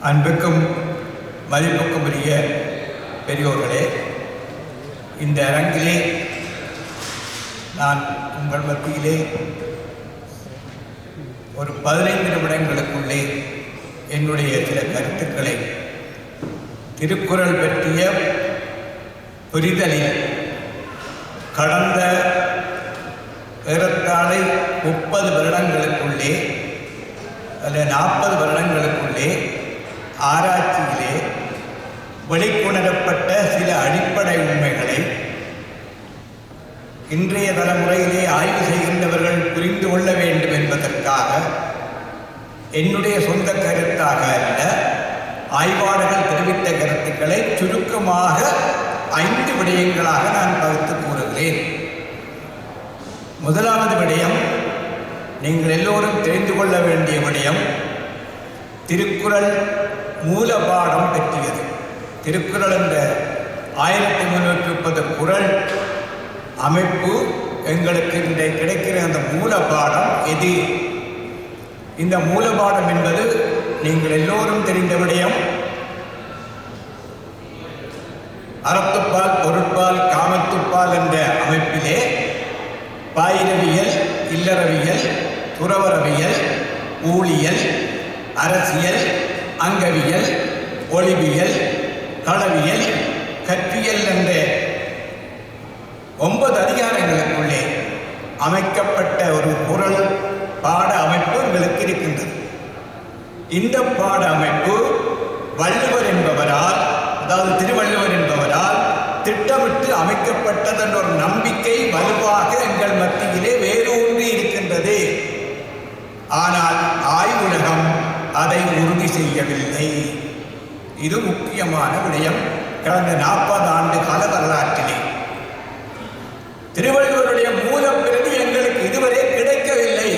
அன்புக்கும் மதிப்புக்கும் உரிய பெரியோர்களே இந்த அரங்கிலே நான் உங்கள் மத்தியிலே ஒரு பதினைந்து நிமிடங்களுக்குள்ளே என்னுடைய சில கருத்துக்களை திருக்குறள் பற்றிய புரிதலில் கடந்த ஏறத்தாழை முப்பது வருடங்களுக்குள்ளே அல்ல நாற்பது வருடங்களுக்குள்ளே ஆராய்ச்சியிலே வெளிக்கொணரப்பட்ட சில அடிப்படை உண்மைகளை இன்றைய தலைமுறையிலே ஆய்வு செய்கின்றவர்கள் புரிந்து கொள்ள வேண்டும் என்பதற்காக என்னுடைய சொந்த கருத்தாக அல்ல ஆய்வாளர்கள் தெரிவித்த கருத்துக்களை சுருக்கமாக ஐந்து விடயங்களாக நான் பகுத்து கூறுகிறேன். முதலாவது விடயம் நீங்கள் எல்லோரும் தெரிந்து கொள்ள வேண்டிய விடயம் திருக்குறள் மூலபாடம் பெற்றியது. திருக்குறள் என்ற ஆயிரத்தி முன்னூற்றி முப்பது குரல் அமைப்பு எங்களுக்கு இன்றைய கிடைக்கிற அந்த மூலபாடம் எது? இந்த மூலபாடம் என்பது நீங்கள் எல்லோரும் தெரிந்த விடயம். அறத்துப்பால் பொருட்பால் காமத்துப்பால் என்ற அமைப்பிலே பாயிரவியல் இல்லறவியல் துறவரவியல் ஊழியல் அரசியல் அங்கவியல் ஒளிவியல் களவியல் கற்பியல் என்ற ஒன்பது அதிகாரங்களுக்குள்ளே அமைக்கப்பட்ட ஒரு குரல் பாட அமைப்பு எங்களுக்கு இருக்கின்றது. இந்த பாட அமைப்பு வள்ளுவர் என்பவரால் அதாவது திருவள்ளுவர் என்பவரால் திட்டமிட்டு அமைக்கப்பட்டது என்ற ஒரு நம்பிக்கை வலுவாக எங்கள் மத்தியிலே வேரூன்றி இருக்கின்றது ஆனால் ஆய்வுலகம் அதை உறுதி செய்யவில்லை இது முக்கியமான விடயம் கடந்த நாற்பது ஆண்டு கால வரலாற்றிலே. திருவள்ளுவருடைய மூலப்பிரதி எங்களுக்கு இதுவரை கிடைக்கவில்லை.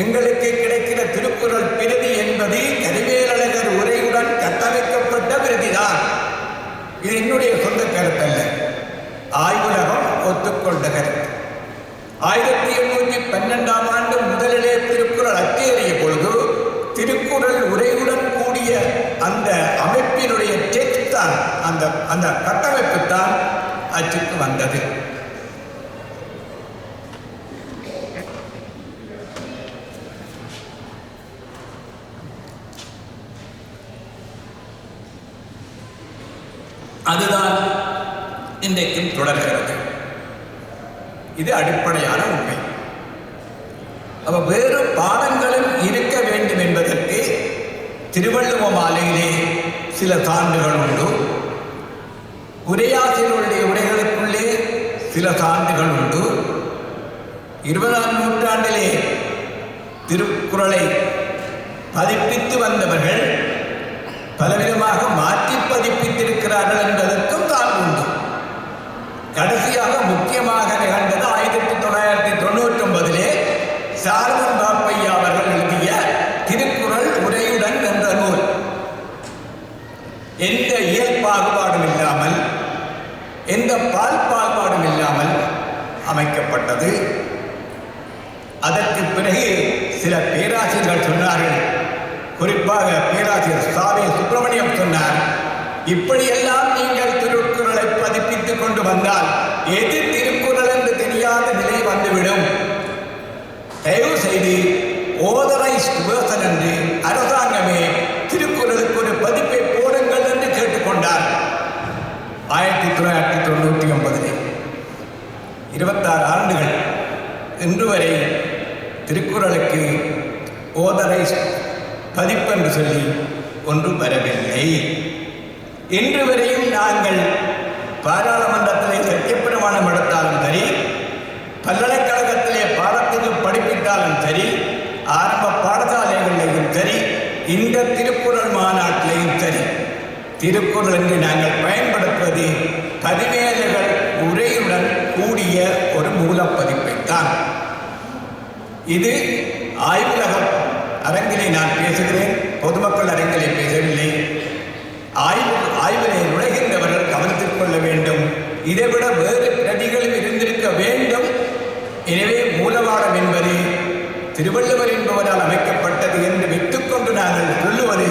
எங்களுக்கு கிடைக்கிற திருக்குறள் பிரதி என்பது கருவேலழகர் உரையுடன் கட்டமைக்கப்பட்ட பிரதிதான் இது என்னுடைய சொந்த கருத்தல்ல. ஆய்வுலகம் ஒத்துக்கொண்ட கருத்து. ஆயிரத்தி எண்ணூற்றி பன்னெண்டாம் ஆண்டு முதலிலே திருக்குறள் அச்சேறிய பொழுது திருக்குறள் உரையுடன் கூடிய அந்த அமைப்பினுடைய டெக்ஸ்ட் தான் அந்த அந்த கட்டமைப்பு தான் அச்சுக்கு வந்தது. அதுதான் இன்றைக்கும் தொடர்கிறது. இது அடிப்படையான உண்மை. அப்ப வேறு பாடங்கள் திருவள்ளுவ மாலையிலே சில தாண்டுகள் உண்டு உரையாசிரியருடைய உரைகளுக்குள்ளே சில தாண்டுகள் உண்டு இருபதாம் நூற்றாண்டிலே திருக்குறளை பதிப்பித்து வந்தவர்கள் பலவிதமாக மாற்றி பதிப்பித்திருக்கிறார்கள் என்பதற்கும் தான் உண்டு கடைசியாக முக்கியமாக நிகழ்ந்த ஆயிரத்தி தொள்ளாயிரத்தி தொண்ணூற்றி ஒன்பதிலே சாரதன் பாப்பையா அவர்கள் எழுதிய திருக்குறள் உரையுடன் என்ற நூல் எந்த இயல் பாகுபாடும் இல்லாமல் எந்த பால் பாகுபாடும் இல்லாமல் ஏற்பட்டது. அதற்கு பிறகு சில பேராசிரியர்கள் சொன்னார்கள். குறிப்பாக பேராசிரியர் சாமி சுப்பிரமணியம் சொன்னார் இப்படியெல்லாம் நீங்கள் திருக்குறளை பதிப்பித்துக் கொண்டு வந்தால் எது திருக்குறள் என்று தெரியாத நிலை வந்துவிடும். தயவு செய்து ஓதரைஸ் என்று அரசாங்கமே திருக்குறளுக்கு ஒரு பதிப்பை போடுங்கள் என்று கேட்டுக்கொண்டார். ஆயிரத்தி தொள்ளாயிரத்தி தொண்ணூற்றி ஒன்பதிலே இருபத்தாறு ஆண்டுகள். இன்று வரை திருக்குறளுக்கு ஓதரை பதிப்பென்று சொல்லி ஒன்றும் வரவில்லை. இன்று வரையும் நாங்கள் பாராளுமன்றத்திலே சத்தியப்பிரமாணம் எடுத்தாலும் சரி பல்கலைக்கழகத்திலே பாடத்துக்கு படிப்பிட்டாலும் சரி ஆரம்ப பாடசாலைகளிலேயும் சரி இந்த திருக்குறள் மாநாட்டிலேயும் சரி திருக்குறள் என்று நாங்கள் பயன்படுத்துவது பதிவே உரையுடன் கூடிய ஒரு மூலப்பதிப்பைத்தான் இது ஆய்வுலகம் அரங்கிலே நான் பேசுகிறேன். பொதுமக்கள் அரங்கிலே பேசவில்லை. ஆய்வு ஆய்வினை நுழைகின்றவர்கள் கவனித்துக் கொள்ள வேண்டும். இதைவிட வேறு பிரதிகளும் இருந்திருக்க வேண்டும். எனவே மூலவாடம் என்பது திருவள்ளுவர் என்பவரால் அமைக்கப்பட்டது என்று வைத்துக்கொண்டு நாங்கள் சொல்லுவது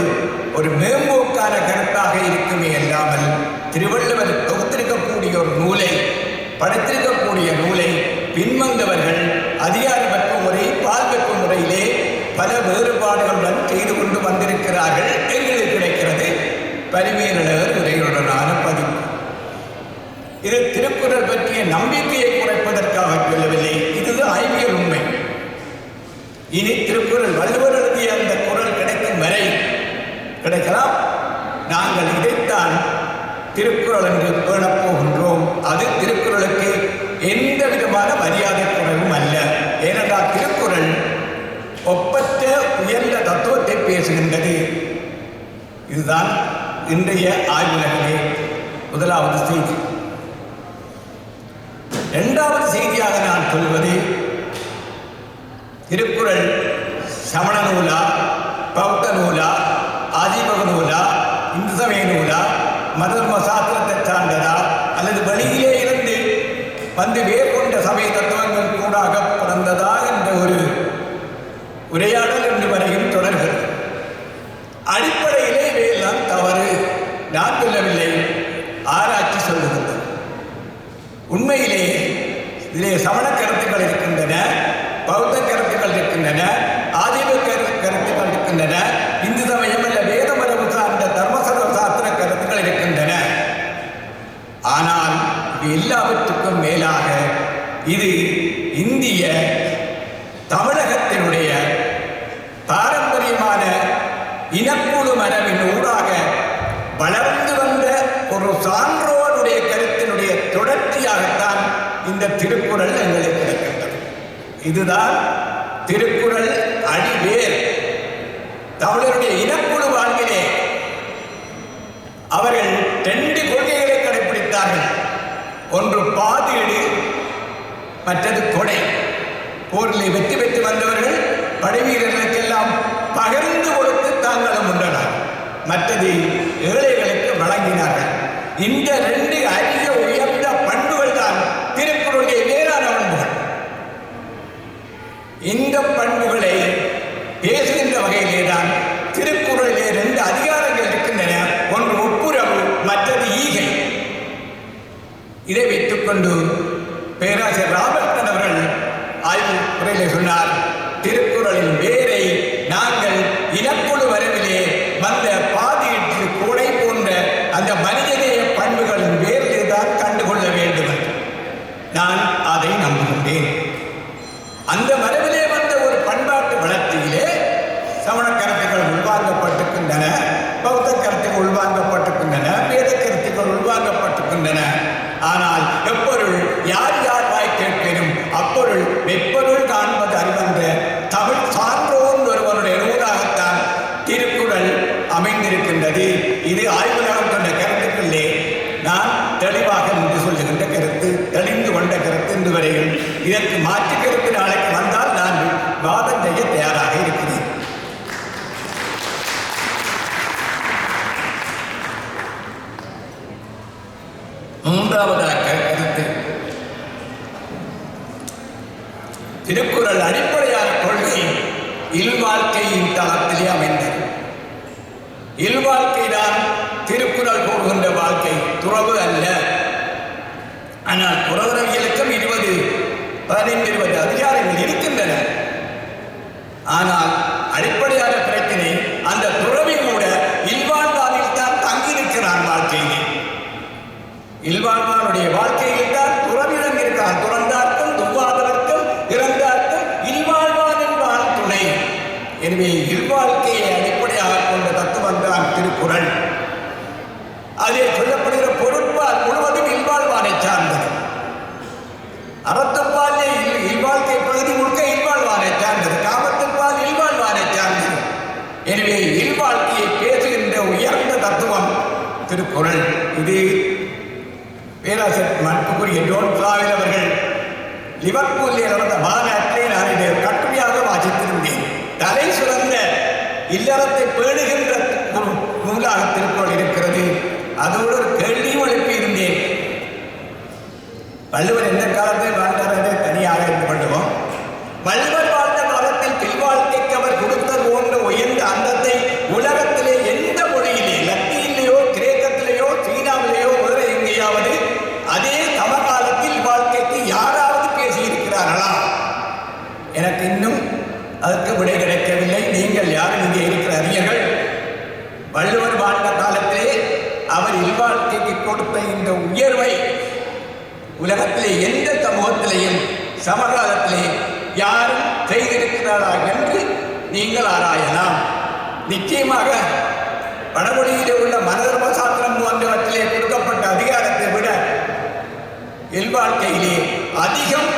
மேம்போக்கான கருத்தாக இருக்குமே அல்லாமல் திருவள்ளுவர் தொகுத்திருக்கக்கூடிய ஒரு நூலை படைத்திருக்கக்கூடிய நூலை பின்வந்தவர்கள் அதிகாரமற்ற பல வேறுபாடுகளுடன் செய்து கொண்டு வந்திருக்கிறார்கள். எங்களுக்கு கிடைக்கிறது. பரிமையினர் உரையுடனான பதிவு. இது திருக்குறள் பற்றிய நம்பிக்கையை குறைப்பதற்காக சொல்லவில்லை. இதுதான் ஐவியல் உண்மை. இனி திருக்குறள் வள்ளுவர் எழுதிய அந்த குரல் கிடைக்கும் வரை கிடைக்கலாம். நாங்கள் இதைத்தான் திருக்குறள் என்று பேணப் போகின்றோம். அது திருக்குறளுக்கு எந்த விதமான மரியாதை குறைவும் அல்ல ஏனென்றால் திருக்குறள் ஒப்பற்ற உயர்ந்த தத்துவத்தை பேசுகின்றது. இதுதான் இன்றைய ஆய்வுலகிலே முதலாவது செய்தி. இரண்டாவது செய்தியாக நான் சொல்வது திருக்குறள் சமண நூலா பௌத்த நூலா ஆஜீவக நூலா இந்து சமய நூலா மதர்ம சாஸ்திரத்தை சார்ந்ததா அல்லது வெளியிலே இருந்து வந்து வேர் கொண்ட சமய தத்துவங்கள் கூடாக பிறந்ததா என்ற ஒரு உரையாடல் இன்று வரையும் தொடர்கிறது அடிப்படையிலே இவையெல்லாம் தவறு நான் சொல்லவில்லை ஆராய்ச்சி சொல்லுகின்றது உண்மையிலே இதிலே சமண கருத்துக்கள் இருக்கின்றன பௌத்த கருத்துக்கள் இருக்கின்றன ஆதிவ கரு கருத்துக்கள் இருக்கின்றன இந்து சமயம் அல்ல வேத மரபு சார்ந்த தர்மசர சாஸ்திர கருத்துக்கள் இருக்கின்றன ஆனால் இது எல்லாவற்றுக்கும் மேலாக இது இந்திய தமிழகத்தினுடைய பாரம்பரியமான இனக்குழு மரபின் ஊடாக வளர்ந்து வந்த ஒரு சான்றோருடைய கருத்தினுடைய தொடர்ச்சியாகத்தான் இந்த திருக்குறள் எங்களுக்கு கிடைக்கின்றது. இதுதான் திருக்குறள் அடிவேர். தமிழருடைய இனக்குழு வாழ்விலே அவர்கள் ரெண்டு கொள்கைகளை கடைபிடித்தார்கள் ஒன்று பாதீடு மற்றது கொடை. போரில் வெற்றி பெற்று வந்தவர்கள் படைவீரர்களுக்கெல்லாம் பகிர்ந்து கொடுத்து தாங்களும் உண்டனர். மற்றது ஏழைகளுக்கு வழங்கினார்கள். இந்த ரெண்டு அரிய உயர்ந்த பண்புகள் தான் திருக்குறளுடைய வேறான பண்புகள் இந்த பண்புகளை பேசுகின்ற வகையிலே தான் திருக்குறளிலே ரெண்டு அதிகாரங்கள் இருக்கின்றன. ஒன்று ஒப்புரவு மற்றது ஈகை. இதை வைத்துக்கொண்டு பேராசிரியர் ராபர்டன் அவர்கள் ஆய்வு முறையிலே சொன்னார் திருக்குறளின் வேரை நாங்கள் இனக்குழு வரவிலே வந்த பாதியிட்டு கூடை போன்ற அந்த மனிதநேய பண்புகளின் வேரிலே தான் கண்டுகொள்ள வேண்டும் என்று நான் அதை நம்புகின்றேன் அந்த மரபிலே வந்த ஒரு பண்பாட்டு வளர்ச்சியிலே சமண கருத்துக்கள் உள்வாங்கப்பட்டிருக்கின்றன பௌத்த கருத்துக்கள் உள்வாங்கப்பட்டிருக்கின்றன வேத கருத்துக்கள் உள்வாங்கப்பட்டிருக்கின்றன ஆனால் எப்பொருள் யார் யார் வாய் கேட்பினும் அப்பொருள் வெப்பொருள் காண்பது அறிவென்ற தமிழ் சான்றோன் ஒருவனுடைய நூலாகத்தான் திருக்குறள் அமைந்திருக்கின்றது. இது ஆய்வுலகம் கொண்ட கருத்துக்களே. நான் தெளிவாக நின்று சொல்லுகின்ற கருத்து தெளிந்து கொண்ட கருத்து இன்று வரையில். இதற்கு மாற்று கருத்து நாளைக்கு வந்தால் நான் வாதம் செய்ய தயாராக இருக்கிறேன். மூன்றாவதாக கருத்து திருக்குறள் அடிப்படையான கொள்கை இல்வாழ்க்கையின் தளத்திலே அமைந்தது. இல்வாழ்க்கை தான் திருக்குறள் போடுகின்ற வாழ்க்கை. துறவு அல்ல. ஆனால் துறவரவியலுக்கும் இருபது பதினைந்து இருபது அதிகாரங்கள் இருக்கின்றன. ஆனால் அடிப்படையான பிரச்சனை அந்த துறவி கூட இல்வாழ்வானில் தான் தங்கி வாழ்க்கையில் வாழ்க்கையிலே. இல்வாழ்வானுடைய வாழ்க்கையில் எனவே இல்வாழ்க்கையை அடிப்படையாக கொண்ட தத்துவம் தான் திருக்குறள். அதில் சொல்லப்படுகிற பொருட்பால் முழுவதும் இல்வாழ்வானை சார்ந்தது அறத்துப்பாலே இல் இல்வாழ்க்கை பகுதி முழுக்க இல்வாழ்வானை சார்ந்தது காமத்துப்பால் இல்வாழ்வானை சார்ந்தது எனவே இல்வாழ்க்கையை பேசுகின்ற உயர்ந்த தத்துவம் திருக்குறள் இது பேராசிரியர் மதிப்புக்குரிய ஜோன் பிளாவில் அவர்கள் லிவர்பூலில் நடந்த மாநாட்டிலே நான் இதை கட்டுமையாக வாசித்திருந்தேன் தலை சுரந்த இல்லறத்தை பேணுகின்ற ஒரு நூலாக திருக்குறள் இருக்கிறது அதோடு ஒரு கேள்வியும் எழுப்பியிருந்தேன். வள்ளுவர் எந்த காலத்தில் வாழ்ந்தார் அதை தனியாக இருந்து பண்ணுவோம் வள்ளுவர் வாழ்ந்த காலத்தில் பில்வாழ்க்கைக்கு அவர் கொடுத்தது போன்ற உயர்ந்த அந்தத்தை உலகத்திலே எந்த மொழியிலே லத்தீன் வள்ளுவர் வாழ்ந்த காலத்திலே அவர் இல்வாழ்க்கைக்கு கொடுத்த இந்த உயர்வை உலகத்திலே எந்த சமூகத்திலேயும் சமகாலத்திலேயும் யாரும் செய்திருக்கிறாரா என்று நீங்கள் ஆராயலாம். நிச்சயமாக வடமொழியிலே உள்ள மனதர்ம சாஸ்திரம் போன்றவற்றிலே கொடுக்கப்பட்ட அதிகாரத்தை விட இல்வாழ்க்கையிலே அதிகம்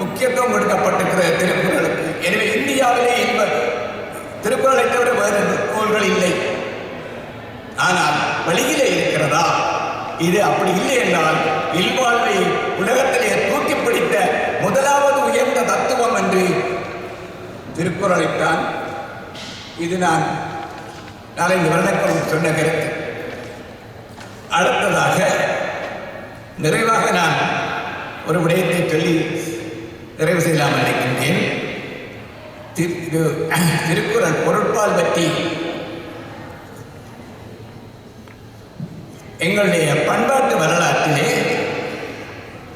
முக்கியத்துவம் கொடுக்கப்பட்டிருக்கிற திருக்குறளுக்கு. எனவே இந்தியாவிலே இன்ப திருக்குறளை தவிர வேறு நூல்கள் இல்லை. ஆனால் வெளியிலே இருக்கிறதா? இது அப்படி இல்லை என்றால் இல்வாழ்வை உலகத்திலே தூக்கி பிடித்த முதலாவது உயர்ந்த தத்துவம் என்று திருக்குறளைத்தான் இது நான் நாலஞ்சு வருடங்கள் சொன்ன கருத்து. அடுத்ததாக நிறைவாக நான் ஒரு விடயத்தை சொல்லி நிறைவு செய்யலாம் நினைக்கின்றேன். திரு- இது திருக்குறள் பொருட்பால் பற்றி எங்களுடைய பண்பாட்டு வரலாற்றிலே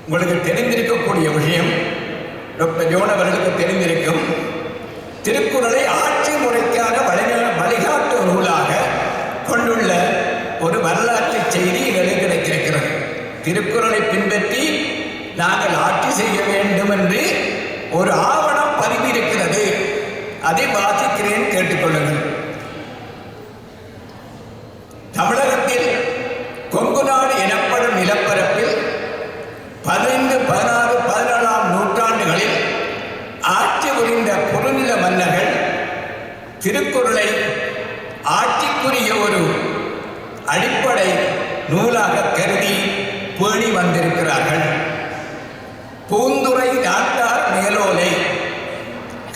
உங்களுக்கு தெரிந்திருக்கக்கூடிய விஷயம் டாக்டர் ஜோன் அவர்களுக்கு தெரிந்திருக்கும் திருக்குறளை ஆட்சி முறைக்கான வழிநட வழிகாட்டு நூலாக கொண்டுள்ள ஒரு வரலாற்று செய்தி எங்களுக்கு கிடைத்திருக்கிறது. திருக்குறளை பின்பற்றி நாங்கள் ஆட்சி செய்ய வேண்டும் என்று ஒரு ஆவணம் பதிவிருக்கிறது அதை வாசிக்கிறேன் கேட்டுக்கொள்ளுங்கள். திருக்குறளை ஆட்சிக்குரிய ஒரு அடிப்படை நூலாக கருதி பேணி வந்திருக்கிறார்கள். பூந்துறை நாட்டார் மேலோலை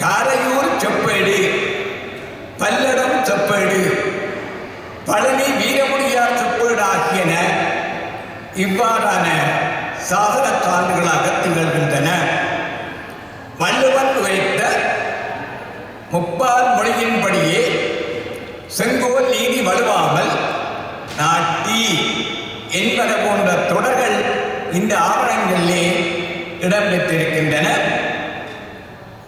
காரையூர் செப்பேடு பல்லடம் செப்பேடு பழனி வீரமுடியார் செப்பேடு ஆகியன இவ்வாறான சாதன சான்றுகளாக திகழ்கின்றன. என்பது என்பன போன்ற தொடர்கள் இந்த ஆவணங்களிலே இடம்பெற்றிருக்கின்றன.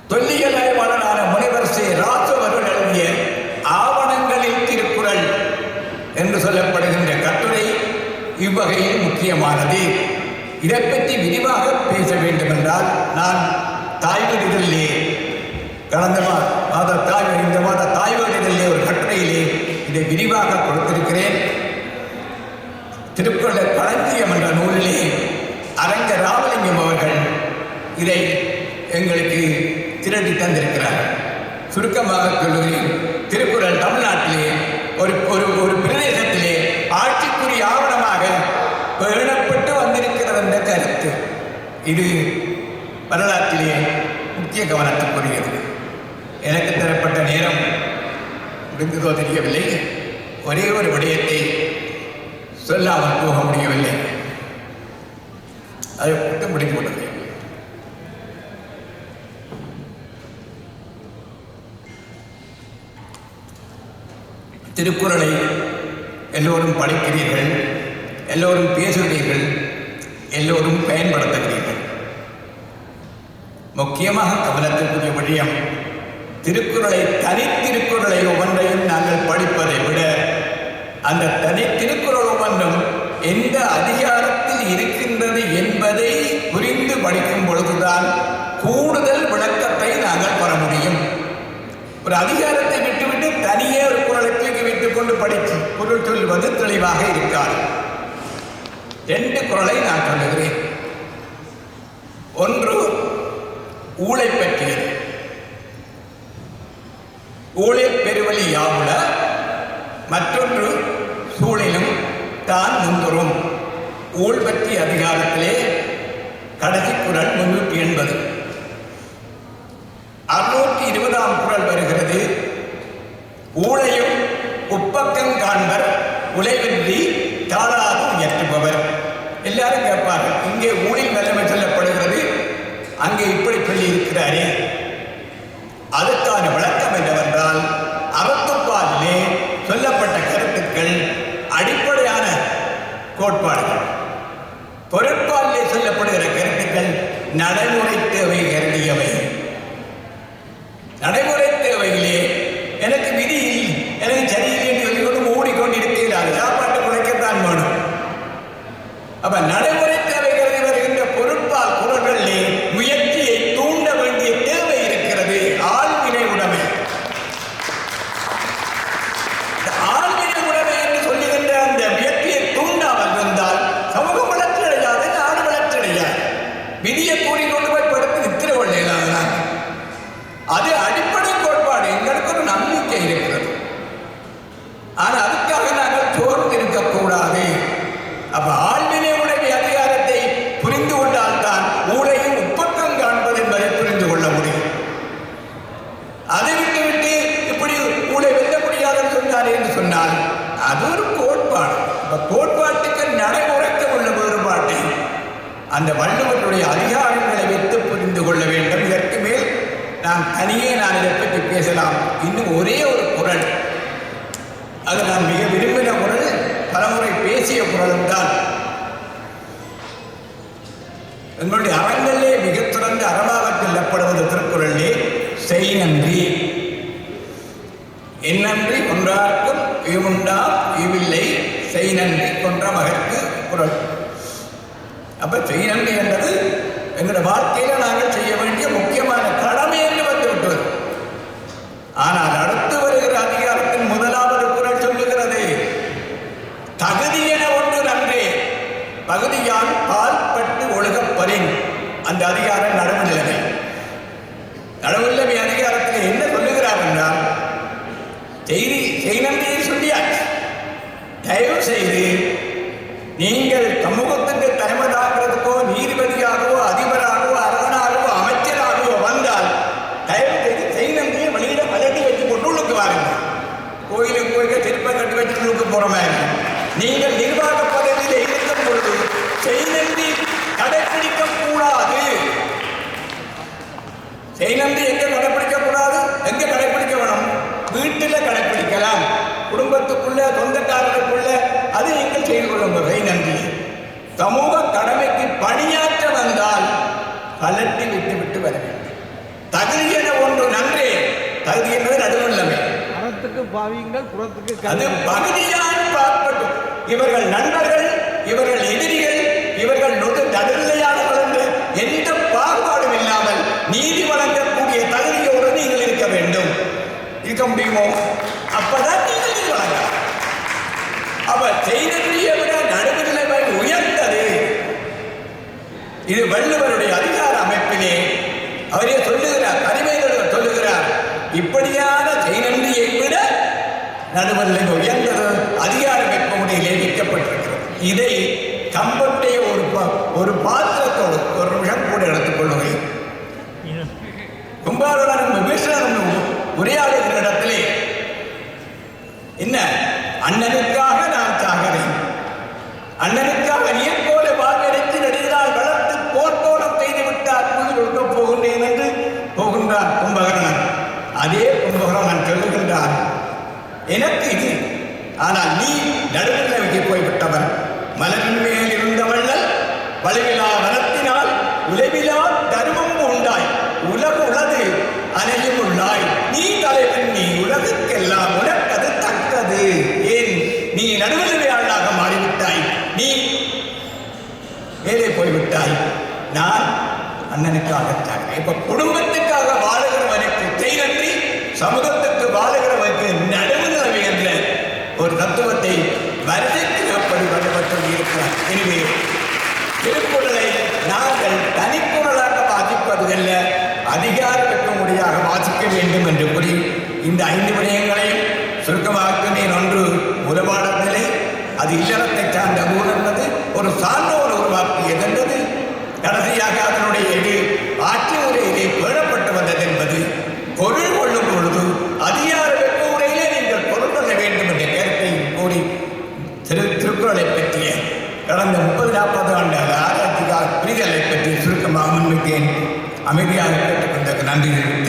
தொல்லியல் அறிவாளரான முனைவர் சே ராசு அவர்கள் எழுதிய ஆவணங்களில் திருக்குறள் என்று சொல்லப்படுகின்ற கட்டுரை இவ்வகையில் முக்கியமானது. இதை பற்றி விரிவாக பேச வேண்டும் என்றால் நான் தாய்வீடுகளிலே கடந்த மாத தாய் இந்த மாத தாய்வீடுகளிலே ஒரு கட்டுரையிலே இதை விரிவாக கொடுத்திருக்கிறேன். திருக்குறள் களஞ்சியம் என்ற நூலிலே அரங்க ராமலிங்கம் அவர்கள் இதை எங்களுக்கு திரட்டி தந்திருக்கிறார் சுருக்கமாக சொல்லுகிறேன். திருக்குறள் தமிழ்நாட்டிலே ஒரு ஒரு ஒரு பிரதேசத்திலே ஆட்சிக்குரிய ஆவணமாக பேணப்பட்டு வந்திருக்கிறது என்ற கருத்து. இது வரலாற்றிலே முக்கிய கவனத்துக்குரியது. எனக்கு தரப்பட்ட நேரம் முடிந்ததோ தெரியவில்லை. ஒரே ஒரு விடயத்தை சொல்லாமல் போக முடியவில்லை. அதை விட்டு முடிந்து கொண்டது திருக்குறளை எல்லோரும் படிக்கிறீர்கள் எல்லோரும் பேசுகிறீர்கள் எல்லோரும் பயன்படுத்துகிறீர்கள். முக்கியமாக கவனத்திற்குரிய விடயம் திருக்குறளை தனித்திருக்குறளை ஒவ்வொன்றையும் நாங்கள் படிப்பதை விட அந்த தனி திருக்குறள் ஒவ்வொன்றும் எந்த அதிகாரத்தில் இருக்கின்றது என்பதை புரிந்து படிக்கும் பொழுதுதான் கூடுதல் விளக்கத்தை நாங்கள் பெற முடியும். ஒரு அதிகாரத்தை விட்டுவிட்டு தனியே ஒரு குரலை தூக்கி வைத்துக் கொண்டு படித்து பொருள் சொல்வது தெளிவாக இருக்காது. ரெண்டு குரலை நான் சொல்லுகிறேன். ஒன்று ஊழை பற்றியது. ஊழில் பெருவழி யாவுல மற்றொன்று தான் முந்தரும் ஊழ் அதிகாரத்திலே கடைசி குரல் முன்னூற்றி எண்பது. நடைமுறை தேவை கருதியவை நடைமுறை தேவையிலே எனக்கு விதி இல்லை, எனக்கு சரியில்லை என்று சொல்லிக்கொண்டு மூடி அப்ப நடைமுறை தேவைகளை வருகின்ற பொருட்பால் குரல்களிலே முயற்சியை தூண்ட வேண்டிய தேவை இருக்கிறது ஆழ்வினை உடைமை இந்த ஆழ்வினை உடைமை என்று சொல்லுகின்ற அந்த முயற்சியை தூண்டாமல் இருந்தால் சமூகம் வளர்ச்சி அடையாது நாடு வளர்ச்சி அடையாது விதியை கூறி கொண்டு போய் படுத்து நித்திர கொள்ளையிலாதான் அது அடிப்படை கோட்பாடு எங்களுக்கு ஒரு நம்பிக்கை இருக்கிறது ஆனால் அதுக்காக நாங்கள் சோர்ந்து இருக்கக்கூடாது அப்ப ஆழ்வினை உடைமை அதிகாரத்தை புரிந்து கொண்டால்தான் ஊழையும் உப்பக்கம் காண்பது என்பதை புரிந்து கொள்ள முடியும் அதை விட்டுவிட்டு இப்படி ஊழை வெல்ல முடியாதுன்னு சொன்னார் என்று சொன்னால் அது ஒரு கோட்பாடு இப்ப கோட்பாட்டுக்கு நடைமுறைக்கு உள்ள வேறுபாட்டை அந்த வள்ளுவனுடைய அதிகாரங்களை வைத்து புரிந்து கொள்ள வேண்டும் இதற்கு மேல் நான் தனியே நான் இதை பற்றி பேசலாம் இன்னும் ஒரே ஒரு குரல். அது நான் மிக விரும்பின குரல் பலமுறை பேசிய குரலும் தான் எங்களுடைய அறங்களிலே மிக சிறந்த அறமாக செல்லப்படுவது திருக்குறளிலே செய் நன்றி. என்னன்றி கொன்றார்க்கும் இவுண்டாம் இவில்லை செய் நன்றி கொன்ற மகற்கு குரல். அப்ப செய் நன்றி என்பது எங்களுடைய வாழ்க்கையில நாங்கள் செய்ய வேண்டிய முக்கியமான கடமை என்று வந்து விட்டது ஆனால் அடுத்து வருகிற அதிகாரத்தின் முதலாவது குரல் சொல்லுகிறது தகுதி என ஒன்று நன்றே பகுதியால் பால்பட்டு ஒழுகப்பரின் அந்த அதிகாரம் நடவு நிலைமை. நடவு நிலைமை அதிகாரத்தில் என்ன சொல்லுகிறார் என்றால் செய்தி செய்நன்றியை சொல்லியாச்சு. தயவு செய்து குடும்பத்துக்குள்ள சொந்தக்காரருக்குள்ள அது நீங்கள் செய்து கொள்ளுங்க செய்நன்றி சமூக கடமைக்கு பணியாற்ற வந்தால் கலட்டி விட்டு விட்டு வர வேண்டும். தகுதி என ஒன்று நன்றே. தகுதி என்பது நடுவல்லமே. அறத்துக்கு பாவியுங்கள் புறத்துக்கு அது கல்வி. பகுதியான் பார்ப்பட்டு இவர்கள் நண்பர்கள் இவர்கள் எதிரிகள் இவர்கள் நொடு நடுநிலையானவர்கள் என்று எந்த பாகுபாடும் இல்லாமல் நீதி வழங்கக்கூடிய தகுதியோடு நீங்கள் இருக்க வேண்டும். இருக்க முடியுமோ? அப்பதான் நீங்கள் அவர் செய்தறியை விட நடுநிலைமை உயர்ந்தது. இது வள்ளுவருடைய அதிகார அமைப்பிலே அவரே சொல்லுகிறார் அறிவைகள் சொல்லுகிறார் இப்படியான செய்நன்றியை விட நடுவரில் உயர்ந்தது. அதிகார அமைப்பு முறையிலே இதை கம்பனுடைய ஒரு ஒரு பாத்திரத்தோடு ஒரு நிமிஷம் கூட எடுத்துக் எனக்கு இது. ஆனால் நீ நடுநிலைக்கு போய்விட்டவன். மலரின் மேல் இருந்த வள்ளல் வலுவிலா வனத்தினால் உலவிலா தர்மம் உண்டாய். உலக உலது அனையும் உள்ளாய். நீ தலைவன் நீ உலகுக்கெல்லாம் உனக்கது தக்கது. ஏன்? நீ நடுநிலையாளனாக மாறிவிட்டாய். நீ மேலே போய்விட்டாய். நான் அண்ணனுக்காகத்தான். இப்ப குடும்பத்துக்காக வாழுகிறவனுக்கு செய் நன்றி. சமூகத்துக்கு எனவே திருக்குறளை நாங்கள் தனிக்குறளாக வாசிப்பதல்ல அதிகாரத்துக்கு முறையாக வாசிக்க வேண்டும் என்று கூறி இந்த ஐந்து விடயங்களையும் சுருக்கமாக்கினேன் ஒன்று முதபாடத்திலே அது இல்லறத்தை சார்ந்த ஊர் என்பது ஒரு சார்ந்த நம்புகிறேன்